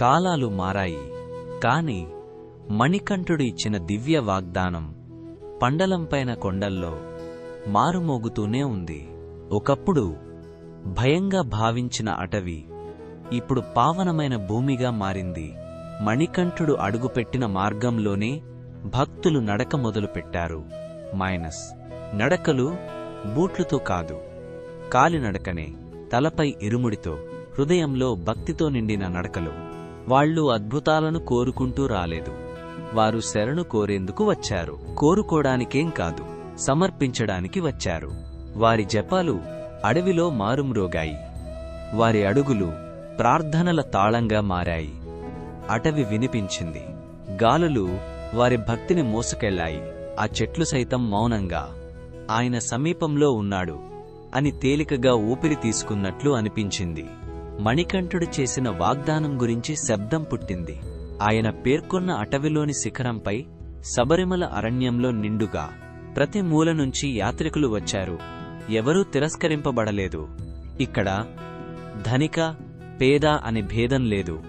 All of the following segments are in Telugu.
కాలాలు మారాయి. కాని మణికంఠుడు ఇచ్చిన దివ్య వాగ్దానం పండలంపైన కొండల్లో మారుమోగుతూనే ఉంది. ఒకప్పుడు భయంగా భావించిన అటవీ ఇప్పుడు పావనమైన భూమిగా మారింది. మణికంఠుడు అడుగుపెట్టిన మార్గంలోనే భక్తులు నడక మొదలుపెట్టారు. మైనస్ నడకలు బూట్లుతో కాదు కాలినడకనే తలపై ఇరుముడితో హృదయంలో భక్తితో నిండిన నడకలు. వాళ్ళు అద్భుతాలను కోరుకుంటూ రాలేదు. వారు శరణు కోరేందుకు వచ్చారు. కోరుకోడానికేం కాదు సమర్పించడానికి వచ్చారు. వారి జపాలు అడవిలో మారుమ్రోగాయి. వారి అడుగులు ప్రార్థనల తాళంగా మారాయి. అటవి వినిపించింది. గాలులు వారి భక్తిని మోసుకెళ్ళాయి ఆ చెట్లు సైతం మౌనంగా ఆయన సమీపంలో ఉన్నాడు అని తేలికగా ఊపిరి తీసుకున్నట్లు అనిపించింది. మణికంఠుడు చేసిన వాగ్దానం గురించి శబ్దం పుట్టింది. ఆయన పేర్కొన్న అటవిలోని శిఖరంపై శబరిమల అరణ్యంలో నిండుగా ప్రతి మూల నుంచి యాత్రికులు వచ్చారు. ఎవరూ తిరస్కరింపబడలేదు. ఇక్కడ ధనిక పేద అనే భేదం లేదు.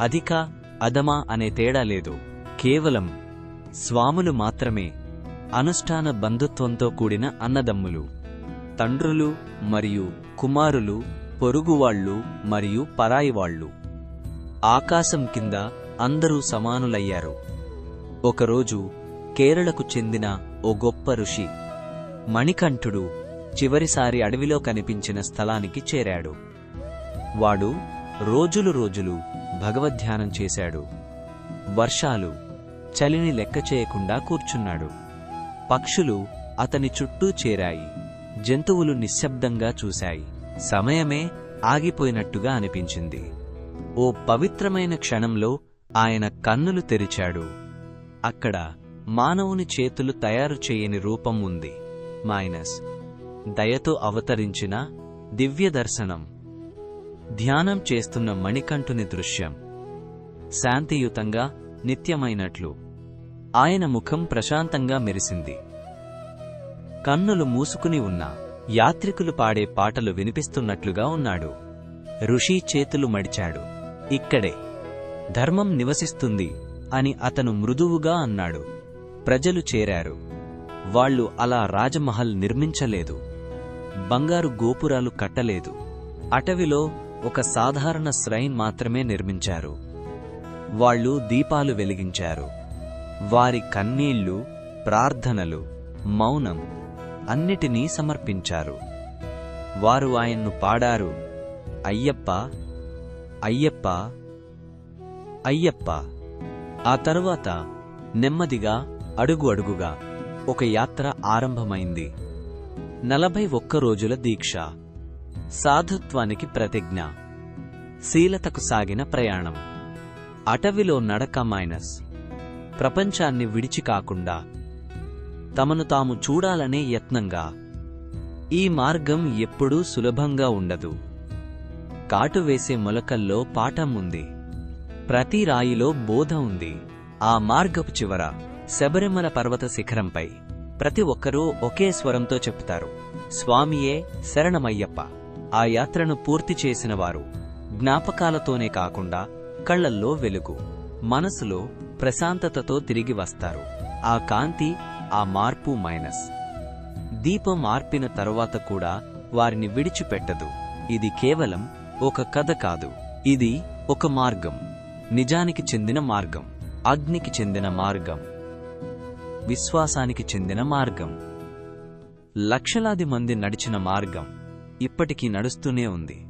అధిక అధమ అనే తేడా లేదు. కేవలం స్వాములు మాత్రమే అనుష్ఠాన బంధుత్వంతో కూడిన అన్నదమ్ములు. తండ్రులు మరియు కుమారులు పొరుగువాళ్ళు మరియు పరాయివాళ్ళు. ఆకాశం కింద అందరూ సమానులయ్యారు. ఒకరోజు కేరళకు చెందిన ఓ గొప్ప ఋషి మణికంఠుడు చివరిసారి అడవిలో కనిపించిన స్థలానికి చేరాడు. వాడు రోజులు రోజులు భగవద్ధ్యానం చేశాడు. వర్షాలు చలిని లెక్క చేయకుండా కూర్చున్నాడు. పక్షులు అతని చుట్టూ చేరాయి. జంతువులు నిశ్శబ్దంగా చూశాయి. సమయమే ఆగిపోయినట్టుగా అనిపించింది. ఓ పవిత్రమైన క్షణంలో ఆయన కన్నులు తెరిచాడు. అక్కడ మానవుని చేతులు తయారు చేయని రూపం ఉంది. మైనస్ దయతో అవతరించిన దివ్య దర్శనం. ధ్యానం చేస్తున్న మణికంఠుని దృశ్యం. శాంతియుతంగా నిత్యమైనట్లు. ఆయన ముఖం ప్రశాంతంగా మెరిసింది. కన్నులు మూసుకుని ఉన్న. యాత్రికులు పాడే పాటలు వినిపిస్తున్నట్లుగా ఉన్నాడు. ఋషి చేతులు మడిచాడు. ఇక్కడే. ధర్మం నివసిస్తుంది అని అతను మృదువుగా అన్నాడు. ప్రజలు చేరారు. వాళ్ళు అలా రాజమహల్ నిర్మించలేదు. బంగారు గోపురాలు కట్టలేదు. అటవిలో ఒక సాధారణ శ్రైన్ మాత్రమే నిర్మించారు. వాళ్ళు దీపాలు వెలిగించారు. వారి కన్నీళ్ళు ప్రార్థనలు మౌనం అన్నిటినీ సమర్పించారు. వారు ఆయన్ను పాడారు. అయ్యప్ప అయ్యప్ప అయ్యప్ప. ఆ తరువాత నెమ్మదిగా అడుగు అడుగుగా ఒక యాత్ర ఆరంభమైంది. నలభై ఒక్క రోజుల దీక్ష. సాధుత్వానికి ప్రతిజ్ఞ. శీలతకు సాగిన ప్రయాణం. అటవిలో నడక మైనస్. ప్రపంచాన్ని విడిచి కాకుండా తమను తాము చూడాలనే యత్నంగా. ఈ మార్గం ఎప్పుడూ సులభంగా ఉండదు. కాటు వేసే మొలకల్లో పాఠం ఉంది. ప్రతి రాయిలో బోధ ఉంది. ఆ మార్గపు చివర శబరిమల పర్వత శిఖరంపై ప్రతి ఒక్కరూ ఒకే స్వరంతో చెప్తారు. స్వామియే శరణమయ్యప్ప. ఆ యాత్రను పూర్తి చేసిన వారు జ్ఞాపకాలతోనే కాకుండా కళ్ళల్లో వెలుగు మనసులో ప్రశాంతతతో తిరిగి వస్తారు. ఆ కాంతి ఆ మార్పు మైనస్. దీపం మార్పిన తరువాత కూడా వారిని విడిచిపెట్టదు. ఇది కేవలం ఒక కథ కాదు. ఇది ఒక మార్గం. నిజానికి చెందిన మార్గం. అగ్నికి చెందిన మార్గం. విశ్వాసానికి చెందిన మార్గం. లక్షలాది మంది నడిచిన మార్గం. ఇప్పటికీ నడుస్తూనే ఉంది.